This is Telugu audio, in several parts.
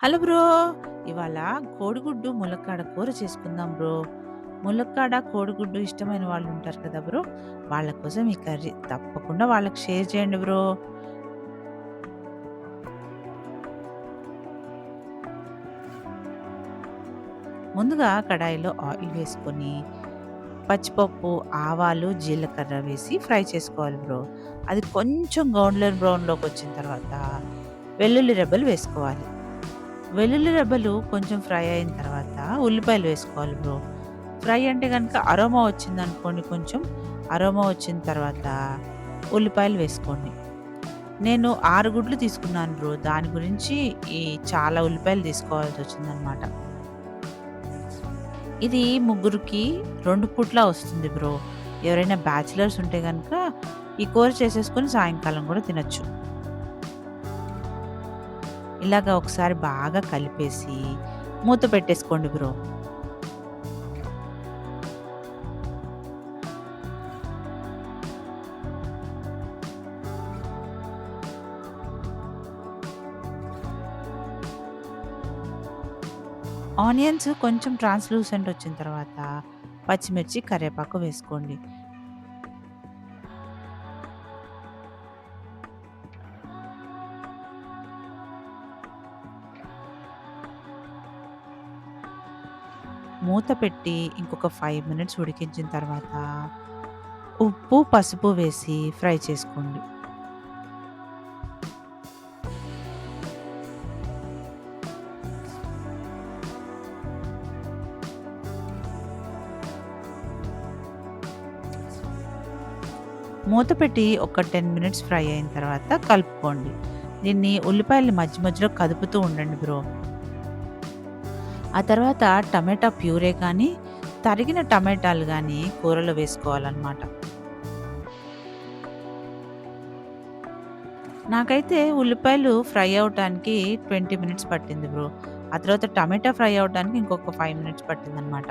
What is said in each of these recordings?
Hello bro! ఇవాళ కోడిగుడ్డు, ములక్కాడ కూర చేసుకుందాం బ్రో. ములక్కాడ, కోడిగుడ్డు ఇష్టమైన వాళ్ళు ఉంటారు కదా బ్రో! వాళ్ళ కోసం ఈ కర్రీ తప్పకుండా వాళ్ళకి షేర్ చేయండి బ్రో. ముందుగా కడాయిలో ఆయిల్ వేసుకొని, పచ్చిపప్పు, ఆవాలు, జీలకర్ర వేసి ఫ్రై చేసుకోవాలి బ్రో. అది కొంచెం గౌండ్లర్ బ్రౌన్‌లోకి వచ్చిన తర్వాత వెల్లుల్లి రెబ్బలు వేసుకోవాలి. వెల్లుల్లి రెబ్బలు కొంచెం ఫ్రై అయిన తర్వాత ఉల్లిపాయలు వేసుకోవాలి బ్రో. ఫ్రై అంటే కనుక అరోమా వచ్చింది అనుకోండి కొంచెం, అరోమా వచ్చిన తర్వాత ఉల్లిపాయలు వేసుకోండి. నేను ఆరు గుడ్లు తీసుకున్నాను బ్రో. దాని గురించి ఈ చాలా ఉల్లిపాయలు తీసుకోవాల్సి వచ్చిందనమాట ఇది ముగ్గురికి రెండు పూట్ల వస్తుంది బ్రో. ఎవరైనా బ్యాచిలర్స్ ఉంటే కనుక ఈ కూర చేసేసుకొని సాయంకాలం కూడా తినొచ్చు. ఇలాగ ఒకసారి బాగా కలిపేసి మూత పెట్టేసుకోండి బ్రో. ఆనియన్స్ కొంచెం ట్రాన్స్‌లూసెంట్ వచ్చిన తర్వాత పచ్చిమిర్చి, కరివేపాకు వేసుకోండి. మూత పెట్టి ఇంకొక ఫైవ్ మినిట్స్ ఉడికించిన తర్వాత ఉప్పు, పసుపు వేసి ఫ్రై చేసుకోండి. మూత పెట్టి ఒక 10 మినిట్స్ ఫ్రై అయిన తర్వాత కలుపుకోండి. దీన్ని ఉల్లిపాయలు మధ్య మధ్యలో కదుపుతూ ఉండండి బ్రో. ఆ తర్వాత టమాటా ప్యూరే కానీ, తరిగిన టమాటాలు కానీ కూరలో వేసుకోవాలనమాట. నాకైతే ఉల్లిపాయలు ఫ్రై అవ్వటానికి 20 మినిట్స్ పట్టింది బ్రో. ఆ తర్వాత టమాటా ఫ్రై అవ్వటానికి ఇంకొక ఫైవ్ మినిట్స్ పట్టిందనమాట.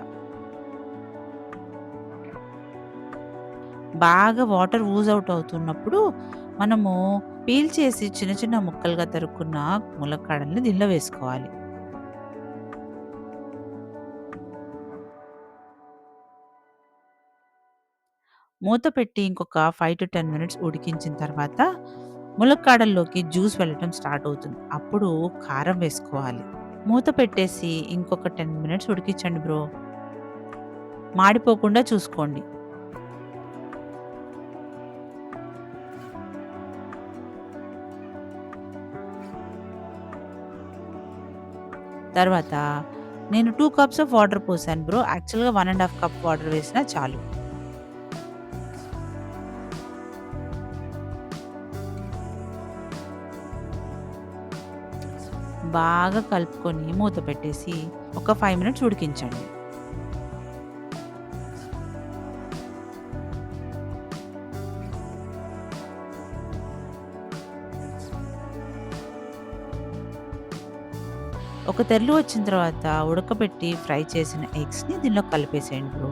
బాగా వాటర్ ఊజ్ అవుట్ అవుతున్నప్పుడు మనము పీల్ చేసి చిన్న చిన్న ముక్కలుగా తరుక్కున్న ములక్కాడల్ని దీనిలో వేసుకోవాలి. మూత పెట్టి ఇంకొక 5-10 మినిట్స్ ఉడికించిన తర్వాత ములక్కాడల్లోకి జ్యూస్ వెళ్ళటం స్టార్ట్ అవుతుంది. అప్పుడు కారం వేసుకోవాలి. మూత పెట్టేసి ఇంకొక 10 మినిట్స్ ఉడికించండి బ్రో. మాడిపోకుండా చూసుకోండి. తర్వాత నేను టూ కప్స్ ఆఫ్ వాటర్ పోసాను బ్రో. యాక్చువల్‌గా one and half cup water వేసినా చాలు. బాగా కలుపుకొని మూత పెట్టేసి ఒక ఫైవ్ మినిట్స్ ఉడికించండి. ఒక తెరలు వచ్చిన తర్వాత ఉడకబెట్టి ఫ్రై చేసిన ఎగ్స్‌ని దీనిలో కలిపేసేయండి బ్రో.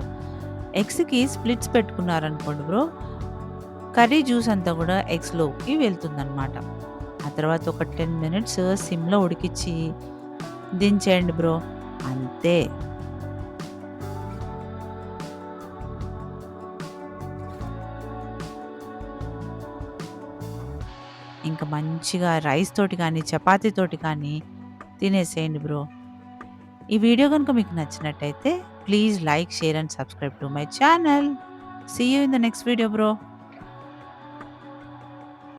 ఎగ్స్‌కి స్ప్లిట్స్ పెట్టుకున్నారనుకోండి బ్రో, కర్రీ జ్యూస్ అంతా కూడా ఎగ్స్‌లోకి వెళ్తుందన్నమాట ఆ తర్వాత ఒక 10 మినిట్స్ సిమ్‌లో ఉడికిచ్చి దించేయండి బ్రో. అంతే. ఇంకా మంచిగా రైస్ తోటి కానీ, చపాతీ తోటి కానీ తినేసేయండి బ్రో. ఈ వీడియో కనుక మీకు నచ్చినట్టయితే please like, share and subscribe to my channel. See you in the next video bro.